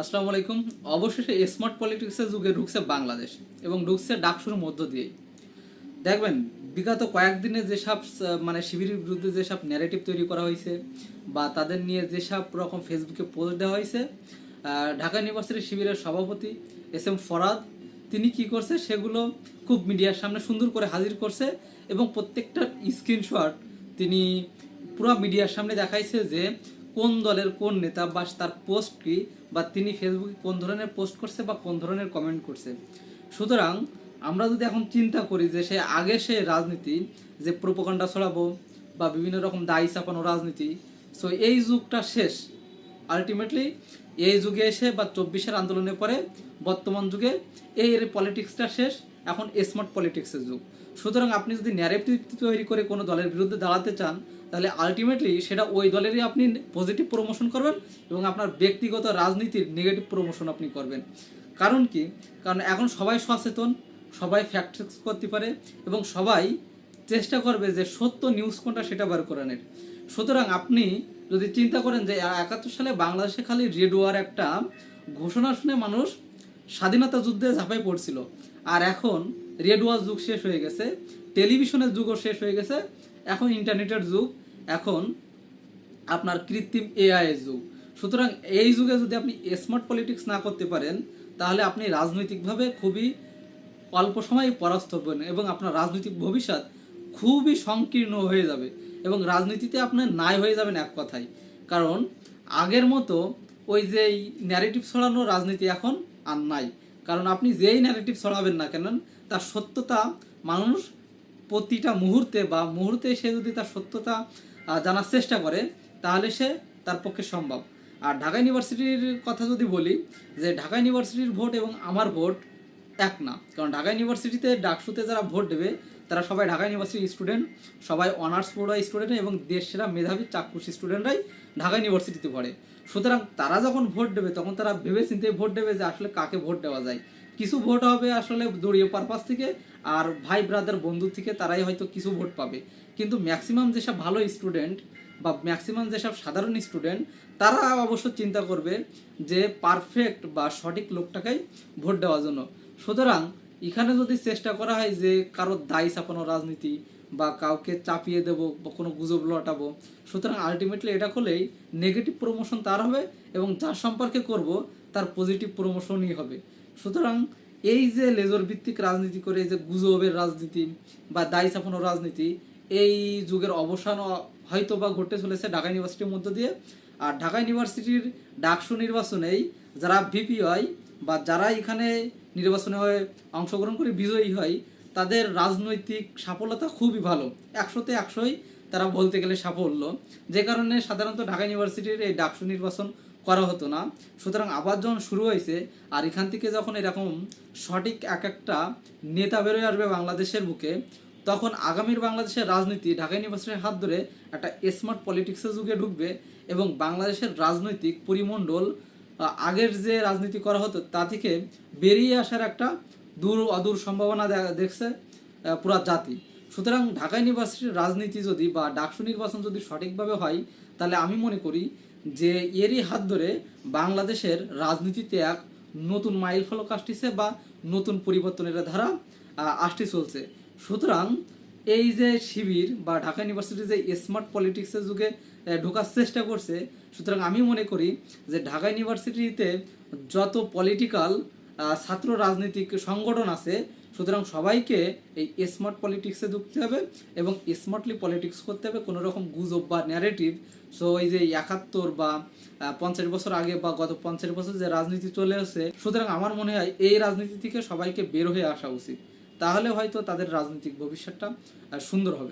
আসসালামু আলাইকুম। অবশেষে স্মার্ট পলিটিক্সের যুগে ঢুকছে বাংলাদেশ এবং ঢুকছে ডাকসুর মধ্য দিয়েই। দেখবেন, বিগত কয়েকদিনে যেসব মানে শিবিরের বিরুদ্ধে যেসব ন্যারেটিভ তৈরি করা হয়েছে বা তাদের নিয়ে যেসব রকম ফেসবুকে পোস্ট দেওয়া হয়েছে ঢাকা ইউনিভার্সিটি শিবিরের সভাপতি এস এম ফরাদ, তিনি কি করছে সেগুলো খুব মিডিয়ার সামনে সুন্দর করে হাজির করছে এবং প্রত্যেকটা স্ক্রিনশট তিনি পুরো মিডিয়ার সামনে দেখাইছে যে কোন দলের কোন নেতা বা তার পোস্ট কি বা তিনি ফেসবুকে কোন ধরনের পোস্ট করছে বা কোন ধরনের কমেন্ট করছে। সুতরাং আমরা যদি এখন চিন্তা করি যে সে আগে সে রাজনীতি, যে প্রোপকাণ্ডা ছড়াবো বা বিভিন্ন রকম দায়ী চাপানো রাজনীতি সো এই যুগটা শেষ। আলটিমেটলি এই যুগে এসে বা চব্বিশের আন্দোলনের পরে বর্তমান যুগে এই পলিটিক্সটা শেষ, এখন স্মার্ট পলিটিক্সের যুগ। সুতরাং আপনি যদি ন্যারেটিভ তৈরি করে কোনো দলের বিরুদ্ধে দাঁড়াতে চান তাহলে আলটিমেটলি সেটা ওই দলেরই আপনি পজিটিভ প্রমোশন করবেন এবং আপনার ব্যক্তিগত রাজনীতির নেগেটিভ প্রমোশন আপনি করবেন। কারণ কি? কারণ এখন সবাই সচেতন, সবাই ফ্যাক্ট করতে পারে এবং সবাই চেষ্টা করবে যে সত্য নিউজ কোনটা সেটা বার করানোর। সুতরাং আপনি যদি চিন্তা করেন যে একাত্তর সালে বাংলাদেশে খালি রেডিওয়ার একটা ঘোষণা শুনে মানুষ স্বাধীনতা যুদ্ধে ঝাঁপাই পড়ছিল। আর এখন রেডিওয়ার যুগ শেষ হয়ে গেছে টেলিভিশনের যুগও শেষ হয়ে গেছে, এখন ইন্টারনেটের যুগ। এখন আপনার কৃত্রিম এআই যুগ। সুতরাং এই যুগে যদি আপনি স্মার্ট পলিটিক্স না করতে পারেন, তাহলে আপনি রাজনৈতিকভাবে খুবই অল্প সময়ে পরাস্ত হবেন এবং আপনার রাজনৈতিক ভবিষ্যৎ খুবই সংকীর্ণ হয়ে যাবে এবং রাজনীতিতে আপনার নাই হয়ে যাবেন এক কথায়। কারণ আগের মতো ওই যে ন্যারেটিভ ছড়ানো রাজনীতি এখন আর নাই। কারণ আপনি যেই ন্যারেটিভ ছড়াবেন না কেন, তার সত্যতা মানুষ প্রতিটা মুহূর্তে বা মুহূর্তে সে যদি তার সত্যতা জানার চেষ্টা করে, তাহলে সে তার পক্ষে সম্ভব। আর ঢাকা ইউনিভার্সিটির কথা যদি বলি, যে ঢাকা ইউনিভার্সিটির ভোট এবং আমার ভোট এক না। কারণ ঢাকা ইউনিভার্সিটিতে ডাকসুতে যারা ভোট দেবে, তারা সবাই ঢাকা ইউনিভার্সিটির স্টুডেন্ট, সবাই অনার্স পড়ুয়া স্টুডেন্ট এবং দেশ সেরা মেধাবী চাক্ষুষ স্টুডেন্টরাই ঢাকা ইউনিভার্সিটিতে পড়ে। সুতরাং তারা যখন ভোট দেবে, তখন তারা ভেবে চিন্তে ভোট দেবে যে আসলে কাকে ভোট দেওয়া যায়। কিছু ভোট হবে আসলে দলীয় পারপাস থেকে, আর ভাই ব্রাদার বন্ধু থেকে তারাই হয়তো কিছু ভোট পাবে। কিন্তু ম্যাক্সিমাম যেসব ভালো স্টুডেন্ট বা ম্যাক্সিমাম যেসব সাধারণ স্টুডেন্ট তারা অবশ্য চিন্তা করবে যে পারফেক্ট বা সঠিক লোকটাকেই ভোট দেওয়ার জন্য। সুতরাং এখানে যদি চেষ্টা করা হয় যে কারও দায় চাপানো রাজনীতি বা কাউকে চাপিয়ে দেব বা কোনো গুজব লটাবো, সুতরাং আলটিমেটলি এটা করলেই নেগেটিভ প্রমোশন তার হবে এবং যার সম্পর্কে করব তার পজিটিভ প্রমোশনই হবে। সুতরাং এই যে লেজর ভিত্তিক রাজনীতি করে এই যে গুজবের রাজনীতি বা দায়ী চাপানোর রাজনীতি, এই যুগের অবসান হয়তো বা ঘটে চলেছে ঢাকা ইউনিভার্সিটির মধ্য দিয়ে। আর ঢাকা ইউনিভার্সিটির ডাকসু নির্বাচনেই যারা ভিপি হয় বা যারা এখানে নির্বাচনে হয়ে অংশগ্রহণ করে বিজয়ী হয়, তাদের রাজনৈতিক সাফল্যতা খুবই ভালো। একশোতে একশোই তারা বলতে গেলে সাফল্য। যে কারণে সাধারণত ঢাকা ইউনিভার্সিটির এই ডাকসু নির্বাচন করা হতো না। সুতরাং আবার যখন শুরু হয়েছে আর এখান থেকে যখন এরকম সঠিক এক একটা নেতা বেরোয় আসবে বাংলাদেশের বুকে, তখন আগামীর বাংলাদেশের রাজনীতি ঢাকা ইউনিভার্সিটির হাত ধরে একটা স্মার্ট পলিটিক্সের যুগে ঢুকবে এবং বাংলাদেশের রাজনৈতিক পরিমণ্ডল আগের যে রাজনীতি করা হতো তা থেকে বেরিয়ে আসার একটা দূর অদূর সম্ভাবনা দেখছে পুরা জাতি। সুতরাং ঢাকা ইউনিভার্সিটির রাজনীতি যদি বা ডাকসু নির্বাচন যদি সঠিকভাবে হয়, তাহলে আমি মনে করি যে এরই হাত ধরে বাংলাদেশের রাজনীতিতে এক নতুন মাইল ফলক আসতেছে বা নতুন পরিবর্তনের ধারা আসতে চলছে। সুতরাং এই যে শিবির বা ঢাকা ইউনিভার্সিটি যে স্মার্ট পলিটিক্সের যুগে ঢোকার চেষ্টা করছে, সুতরাং আমি মনে করি যে ঢাকা ইউনিভার্সিটিতে যত পলিটিক্যাল ছাত্র রাজনৈতিক সংগঠন আছে সুতরাং সবাইকে এই স্মার্ট পলিটিক্সে ঢুকতে হবে এবং স্মার্টলি পলিটিক্স করতে হবে কোনো রকম গুজব বা ন্যারেটিভ সো এই যে একাত্তর বা পঞ্চাশ বছর আগে বা গত পঞ্চাশ বছর যে রাজনীতি চলে এসেছে সুতরাং আমার মনে হয় এই রাজনীতি থেকে সবাইকে বের হয়ে আসা উচিত। তাহলে হয়তো তাদের রাজনৈতিক ভবিষ্যৎটা সুন্দর হবে।